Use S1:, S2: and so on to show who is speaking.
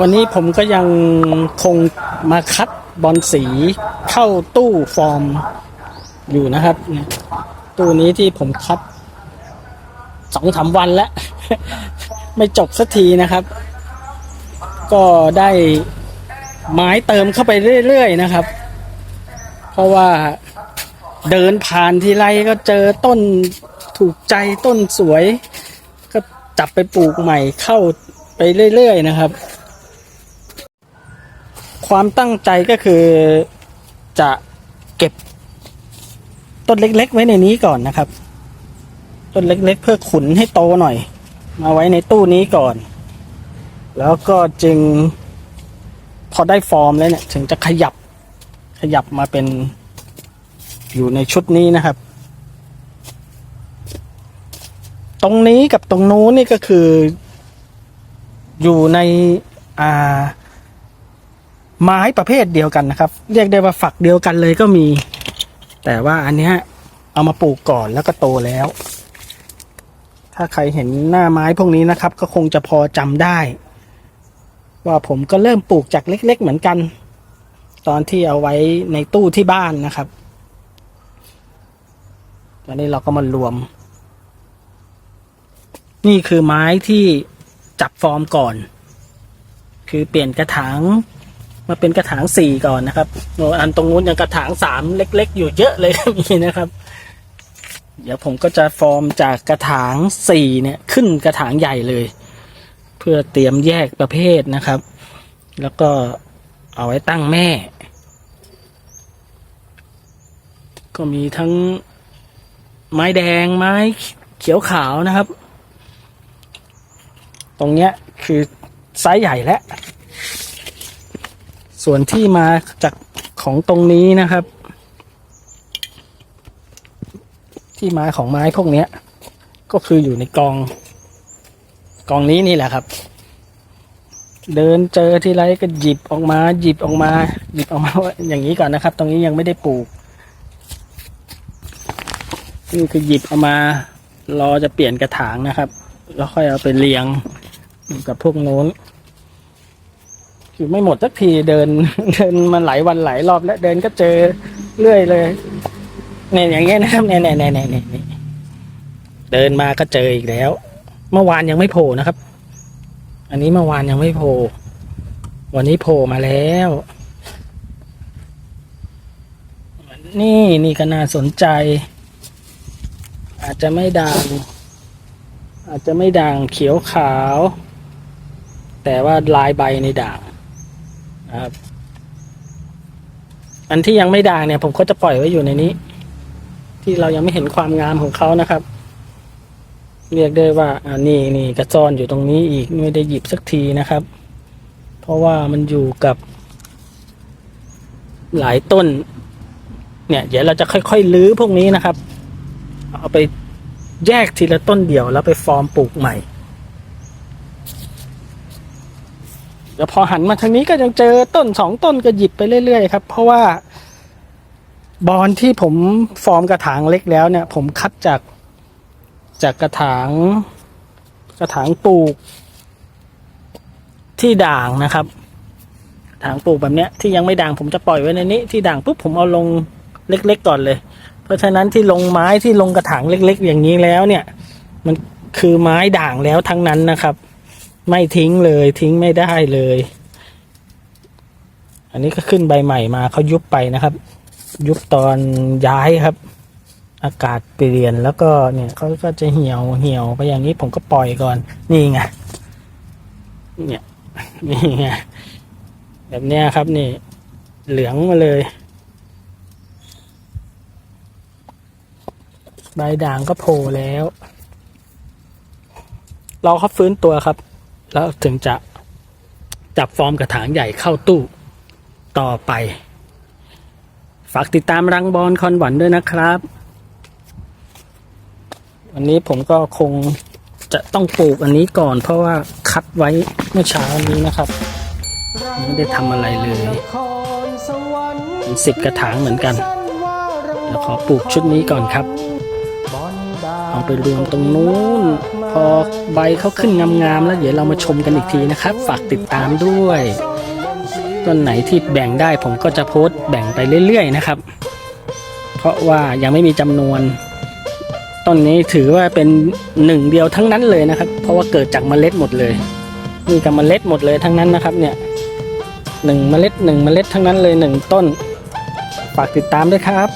S1: วันนี้ผมก็ยังคงมาคัดบอลสีเข้าตู้ฟอร์มอยู่นะครับ ตู้นี้ที่ผมคัดสองสามวันแล้ว ไม่จบสักทีนะครับ ก็ได้ไม้เติมเข้าไปเรื่อยๆนะครับ เพราะว่าเดินผ่านทีไรก็เจอต้นถูกใจต้นสวย ก็จับไปปลูกใหม่เข้าไปเรื่อยๆนะครับ ความตั้งใจก็คือจะเก็บต้นเล็ก ๆ ไว้ในนี้ก่อนนะครับ ต้นเล็ก ๆ เพื่อขุนให้โตหน่อย มาไว้ในตู้นี้ก่อน แล้วก็จึงพอได้ฟอร์มแล้วเนี่ย ถึงจะขยับขยับมาเป็นอยู่ในชุดนี้นะครับ ตรงนี้กับตรงนู้นนี่ก็คือ อยู่ในอ่า ไม้ประเภทเดียวกันนะครับ เรียกได้ว่าฝักเดียวกันเลยก็มี แต่ว่าอันเนี้ยเอามาปลูกก่อนแล้วก็โตแล้ว ถ้าใครเห็นหน้าไม้พวกนี้นะครับ ก็คงจะพอจำได้ ว่าผมก็เริ่มปลูกจากเล็ก ๆ เหมือนกัน ตอนที่เอาไว้ในตู้ที่บ้านนะครับตอนนี้เราก็มารวม นี่คือไม้ที่จับฟอร์มก่อน คือเปลี่ยนกระถาง มาเป็นกระถางสี่ก่อนนะครับอ้อันตรงนู้นยังกระถางสามเล็ก ๆ อยู่เยอะเลยก็มีนะครับ เดี๋ยวผมก็จะฟอร์มจากกระถางสี่เนี่ยขึ้นกระถางใหญ่เลย เพื่อเตรียมแยกประเภทนะครับ แล้วก็เอาไว้ตั้งแม่ ก็มีทั้งไม้แดงไม้เขียวขาวนะครับ ตรงเนี้ยคือไซส์ใหญ่แล้ว ส่วนที่มาจากของตรงนี้นะครับ ที่มาของไม้พวกนี้ก็คืออยู่ในกอง กองนี้นี่แหละครับ เดินเจอที่ไรก็หยิบออกมา หยิบออกมา หยิบออกมาอย่างนี้ก่อนนะครับ ตรงนี้ยังไม่ได้ปลูกนี่คือหยิบเอามารอจะเปลี่ยนกระถางนะครับ แล้วค่อยเอาไปเรียงกับพวกโน้น คือไม่หมดสักทีเดิน เดินมาหลายวันหลายรอบแล้วเดินก็เจอเรื่อยเลยเนี่ยอย่างเงี้ยนะครับเนี่ยเนี่ยเนี่ยเนี่ยเนี่ยเดินมาก็เจออีกแล้ว เมื่อวานยังไม่โผล่นะครับ อันนี้เมื่อวานยังไม่โผล่วันนี้โผล่มาแล้วนี่นี่ก็น่าสนใจ อาจจะไม่ด่าง อาจจะไม่ด่างเขียวขาว แต่ว่าลายใบในด่าง นะครับ อันที่ยังไม่ด่างเนี่ย ผมก็จะปล่อยไว้อยู่ในนี้ ที่เรายังไม่เห็นความงามของเขานะครับ เรียกได้ว่าอ่านี่นี่กระจอนอยู่ตรงนี้อีกไม่ได้หยิบสักทีนะครับ เพราะว่ามันอยู่กับ หลายต้น เนี่ย เดี๋ยวเราจะค่อยๆลื้อพวกนี้นะครับ เอาไปแยกทีละต้นเดียวแล้วไปฟอร์มปลูกใหม่ แล้วพอหันมาทางนี้ก็ยังเจอต้นสองต้นก็หยิบไปเรื่อยๆครับ เพราะว่าบอลที่ผมฟอร์มกระถางเล็กแล้วเนี่ย ผมคัดจากจากกระถาง กระถางปลูก ที่ด่างนะครับถางปลูกแบบเนี้ยที่ยังไม่ด่างผมจะปล่อยไว้ในนี้ ที่ด่างปุ๊บผมเอาลงเล็ก ๆ ก่อนเลย เพราะฉะนั้นที่ลงไม้ที่ลงกระถางเล็ก ๆ อย่างนี้แล้วเนี่ย มันคือไม้ด่างแล้วทั้งนั้นนะครับ ไม่ทิ้งเลยทิ้งไม่ได้เลย อันนี้ก็ขึ้นใบใหม่มาเขายุบไปนะครับ ยุบตอนย้ายครับ อากาศเปลี่ยนแล้วก็เนี่ยเขาก็จะเหี่ยวเหี่ยวไปอย่างนี้ผมก็ปล่อยก่อน นี่ไงเนี่ยนี่ไงแบบเนี้ยครับนี่ เหลืองมาเลย ใบด่างก็โผล่แล้วรอเขาฟื้นตัวครับ แล้วถึงจะจับฟอร์มกระถางใหญ่เข้าตู้ต่อไป ฝากติดตามรังบอลคอนหวันด้วยนะครับ วันนี้ผมก็คงจะต้องปลูกอันนี้ก่อน เพราะว่าคัดไว้เมื่อเช้านี้นะครับ ไม่ได้ทำอะไรเลยเป็นสิบกระถางเหมือนกันแล้วขอปลูกชุดนี้ก่อนครับ เอาไปรวมตรงนู้น พอใบเขาขึ้นงามๆแล้วเดี๋ยวเรามาชมกันอีกทีนะครับ ฝากติดตามด้วย ต้นไหนที่แบ่งได้ผมก็จะโพสต์แบ่งไปเรื่อยๆนะครับ เพราะว่ายังไม่มีจำนวน ต้นนี้ถือว่าเป็นหนึ่งเดียวทั้งนั้นเลยนะครับ เพราะว่าเกิดจากเมล็ดหมดเลยนี่กับเมล็ดหมดเลยทั้งนั้นนะครับ เนี่ยหนึ่งเมล็ดหนึ่งเมล็ดทั้งนั้นเลยหนึ่งต้น ฝากติดตามด้วยครับ